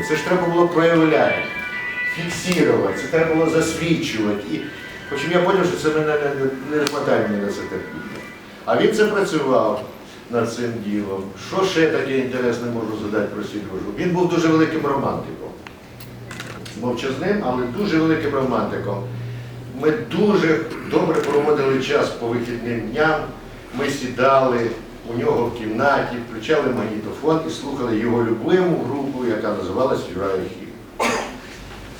історії. Це ж треба було проявляти, фіксувати, це треба було засвідчувати. І, Хоча я зрозумів, що це мене не, не вистачає мені на це терпіння. А він це працював над цим ділом. Що ще таке інтересне можу задати про Сережу? Він був дуже великим романтиком. Мовчазним, але дуже великим романтиком. Ми дуже добре проводили час по вихідним дням. Ми сідали у нього в кімнаті, включали магнітофон і слухали його любиму групу, яка називалась Юра Хів.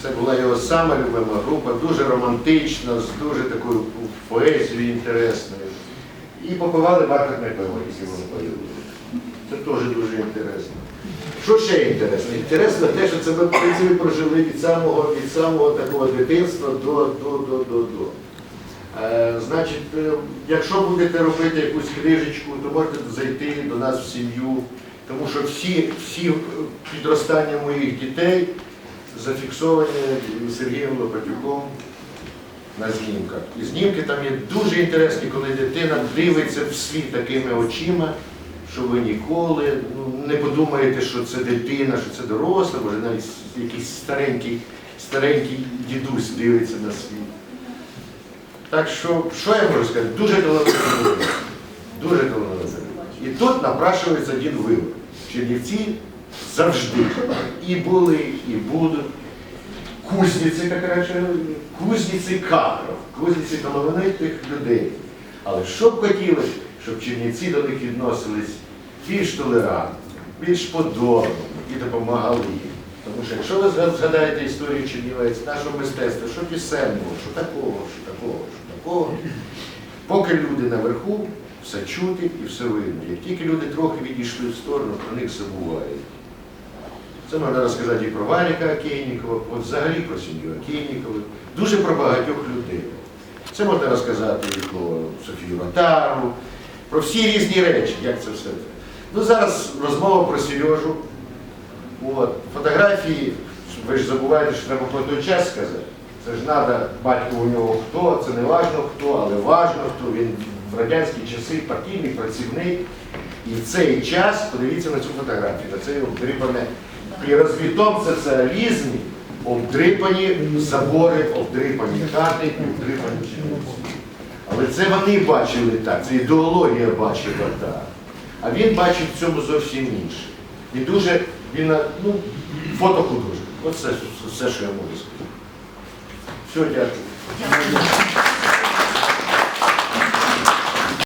Це була його сама любима група, дуже романтична, з дуже такою поезією інтересною. І попивали бархатне пиво, яке вони пили. Це теж дуже інтересно. Що ще інтересно? Інтересно те, що це ми в принципі прожили від самого, від самого такого дитинства до, до, до, до, до. Е, значить, е, якщо будете робити якусь книжечку, то можете зайти до нас в сім'ю, тому що всі, всі е, підростання моїх дітей зафіксовані Сергієм Лопатюком на знімках. І знімки там є дуже інтересні, коли дитина дивиться в світ такими очима, що ви ніколи ну, не подумаєте, що це дитина, що це доросла, може навіть якийсь старенький, старенький дідусь дивиться на світ. Так що, що я можу сказати? Дуже талановита людина. Дуже талановита. І тут напрашується один вибор. Чернівці завжди і були, і будуть. Кузниці, як речі, кузниці кадрів, кузниці талановитих людей. Але що б хотілося, щоб Чернівці до них відносились більш толерантно, більш подобно і допомагали їм. Тому що якщо ви згадаєте історію Чернівець, нашого мистецтва, що пісенного, що такого, що такого, що такого, поки люди наверху, все чути і все видно. Як тільки люди трохи відійшли в сторону, про них забувають. Це можна розказати і про Валіка Акейнікова, от взагалі про сім'ю Акейнікових, дуже про багатьох людей. Це можна розказати і про Софію Ротару, про всі різні речі, як це все. Ну зараз розмова про Сережу. От. Фотографії, ви ж забуваєте, що треба про той час сказати. Це ж треба, батько у нього хто, це не важно хто, але важно хто. Він в радянські часи партійний працівник. І в цей час, подивіться на цю фотографію, на цей обдрипане, при розвитому соціалізмі обдрипані забори, обдрипані хати, обдрипані чиновниці. Але це вони бачили так, це ідеологія бачила так. А він бачив в цьому зовсім інше. І дуже, він, на- ну, фотохудожник. Оце все, що я можу сказати. Все. Дякую.